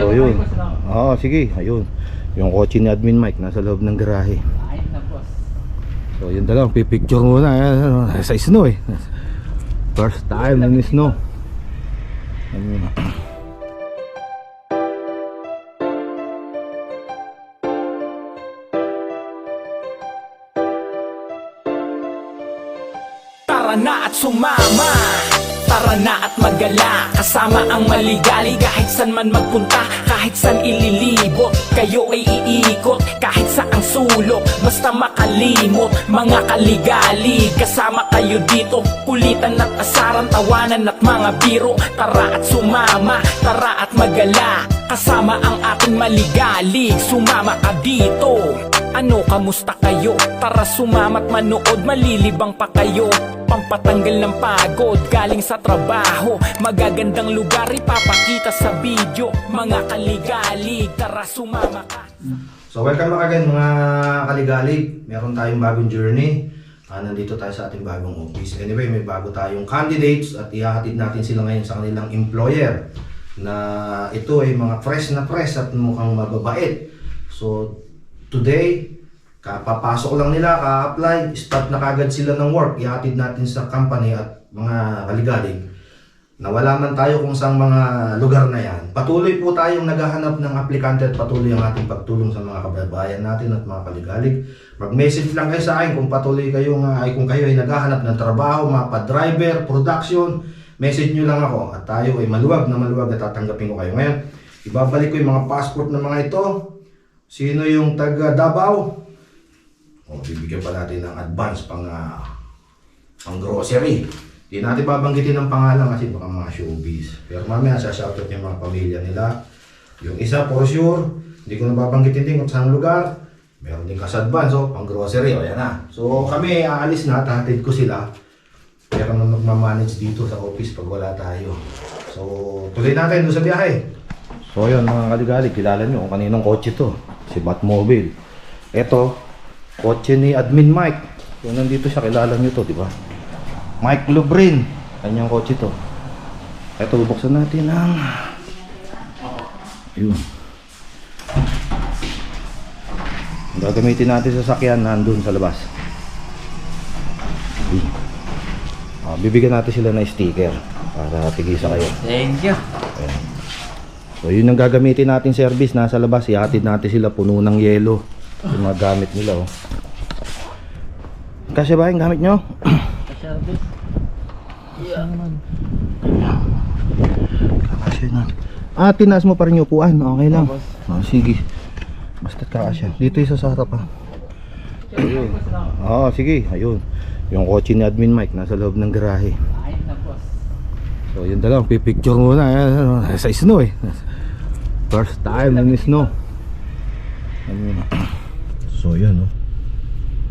So yun. Oo, sige, ayun. Yung kotse ni Admin Mike nasa loob ng garahe. Ayun na boss. So yun na lang, pipicture muna. Ayan, sa snow eh. First time in snow. Ayun. Tara na at sumama Tara na at magala. Kasama ang maligali Kahit san man magpunta Kahit san ililibot Kayo ay iikot Kahit sa ang sulok Basta makalimot Mga kaligali. Kasama kayo dito Kulitan at asaran Tawanan at mga biro. Tara at sumama Tara at magala. Kasama ang ating maligali Sumama ka dito ano kamusta kayo? Tara sumamat manood Malilibang pa kayo Pampatanggal ng pagod Galing sa trabaho Magagandang lugar Ipapakita sa video Mga kaligalig Tara sumama ka So welcome back again mga kaligalig. Meron tayong bagong journey. Ah, nandito tayo sa ating bagong office. Anyway, may bago tayong candidates at ihahatid natin sila ngayon sa kanilang employer na ito ay mga fresh na fresh at mukhang mababait. So today, kapapasok lang nila, ka-apply, start na kagad sila ng work. Ihatid natin sa company at mga kaligalig Nawala man tayo kung saan mga lugar na yan. Patuloy po tayong naghahanap ng aplikante at patuloy ang ating pagtulong sa mga kababayan natin at mga kaligalig. Mag-message lang kayo sa akin kung patuloy kayo nga ay kung kayo ay naghahanap ng trabaho, mga pa-driver, production, message nyo lang ako at tayo ay maluwag na maluwag at tatanggapin ko kayo. Ngayon, ibabalik ko yung mga passport ng mga ito. Sino yung taga Davao? O, bibigyan pa natin ng advance pang ah, pang grocery. Di natin babanggitin ang pangalan kasi baka mga showbiz. Pero mamaya sa shoutout yung mga pamilya nila. Yung isa for sure, hindi ko na babanggitin din kung saan lugar. Meron din kas advance, oh, pang grocery, o yan na. So kami, aalis na, tatid ko sila. Pero na magmamanage dito sa office pag wala tayo. So, tuloy natin doon sa biyahe. So yun mga kaligalig, kilala nyo kung kaninong kotse to. Si Batmobile. Ito, kotse ni Admin Mike. Kung nandito siya, kilala nyo to, di ba? Mike Lubrin. Kanyang kotse to. Ito, bubuksan natin ang... Yun. Ang Gagamitin natin sa sakyan nandun sa labas. Yun. Ah, bibigyan natin sila ng sticker para tigisa kayo. Thank you. Ayan. So yun ang gagamitin natin service nasa labas. Ihatid natin sila puno ng yelo. Yung mga gamit nila oh. Kasi ba yung gamit nyo? Service. Kakasya na. Ah, tinaas mo pa rin yung upuan. Okay lang. Oh, sige. Basta kakasya. Dito isa sa harap ah. Ayun. Oo, sige. Ayun. Yung kotse ni Admin Mike nasa loob ng garahe. Na. So yun na lang, pipicture muna. Ayan, sa snow eh. First time in snow. Ayun. So yan oh.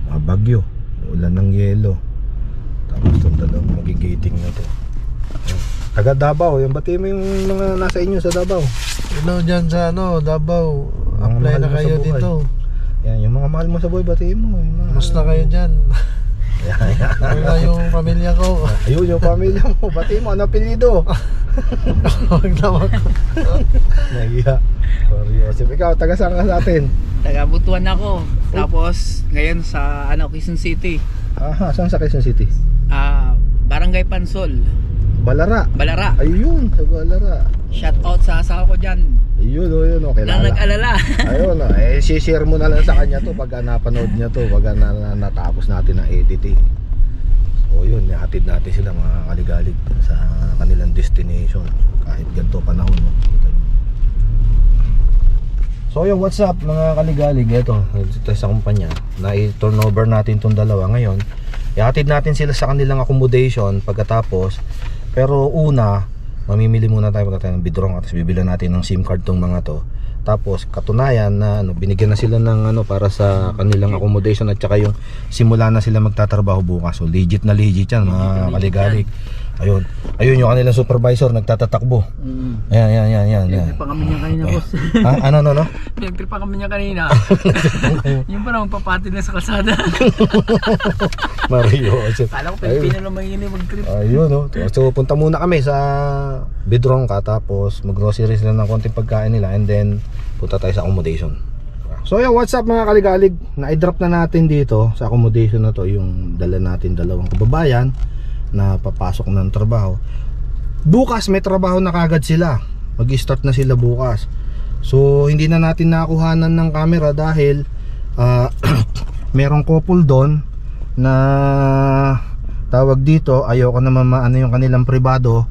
Ah, bagyo. Ulan ng yelo. Tapos itong dalawang magigating na to. Taga Davao, yung bati mo yung mga nasa inyo sa Davao. Ano dyan sa ano, Davao, apply na kayo dito. Yan, yung mga mahal mo sa buhay, bati mo. Yung mga... Kamusta kayo dyan? Wala yung pamilya ko. Ayun, yung pamilya mo, bati mo, ano apelido? Huwag naman ko. Nahiya. Sorry, Joseph. Ikaw, taga saan ka sa atin? Taga-butuan ako. Tapos, ngayon sa ano, Quezon City. Aha, saan sa Quezon City? Ah, Barangay Pansol. Balara. Balara. Ayun, sa Balara. Shout out sa asawa ko dyan. Ayun, oh, yun, oh, Na nag-alala. Ayun, oh, eh, share mo na lang sa kanya to pag napanood niya to, pag na, na, natapos natin ang editing. So yun, hatid natin sila mga kaligalig sa kanilang destination kahit ganito panahon. No? So yun, what's up mga kaligalig? Ito, ito sa kumpanya. Na-turnover natin itong dalawa ngayon. Ihatid natin sila sa kanilang accommodation pagkatapos. Pero una, mamimili muna tayo pagka tayo ng bidrong at bibilan natin ng SIM card tong mga to. Tapos katunayan na ano, binigyan na sila ng ano para sa kanilang accommodation at saka yung simula na sila magtatrabaho bukas. So legit na legit yan mga kaligalig. Ayun. Ayun yung kanilang supervisor nagtatatakbo. Mm. Ayan, ayan, ayan, ayan. ayan. Pinagtripa kami niya kanina, boss. ha? Ano, ano, no? Pinagtripa kami niya kanina. yung pa naman papati na sa kalsada. Mario. Kala ko Pilipino lang may mag-trip. Ayun, no? So, punta muna kami sa Bidrongka tapos mag-groceries lang ng konting pagkain nila and then punta tayo sa accommodation. So, yun, what's up mga kaligalig? Na-drop na natin dito sa accommodation na to yung dala natin dalawang kababayan na papasok ng trabaho. Bukas may trabaho na kagad sila. Mag-start na sila bukas. So, hindi na natin nakuhanan ng camera dahil ah, merong couple doon na tawag dito ayoko naman maano yung kanilang pribado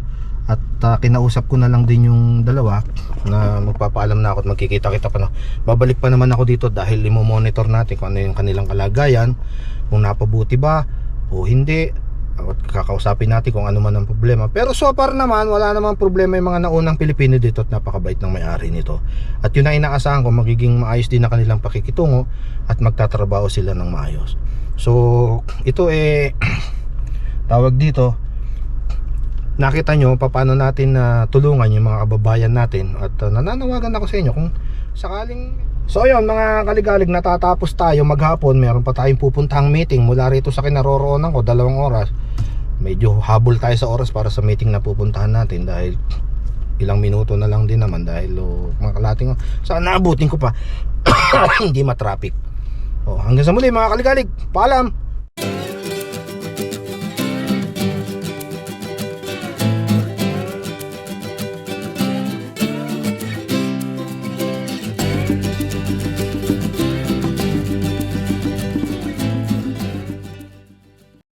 at ah, kinausap ko na lang din yung dalawa na magpapaalam na ako at magkikita kita pa na babalik pa naman ako dito dahil imo-monitor natin kung ano yung kanilang kalagayan kung napabuti ba o hindi kakausapin natin kung ano man ang problema. Pero so far naman wala namang problema yung mga naunang Pilipino dito at napakabait ng may-ari nito. At yun ang inaasahan ko magiging maayos din na kanilang pakikitungo at magtatrabaho sila ng maayos. So ito eh tawag dito nakita nyo paano natin na tulungan yung mga kababayan natin. At uh, nananawagan ako sa inyo kung sakaling So ayun mga kaligalig natatapos tayo maghapon meron pa tayong pupuntahang meeting mula rito sa kinaroroonan ko dalawang oras medyo habol tayo sa oras para sa meeting na pupuntahan natin dahil ilang minuto na lang din naman dahil oh, mga kalating sana naabutin ko pa hindi matraffic. Oh, hanggang sa muli mga kaligalig. Paalam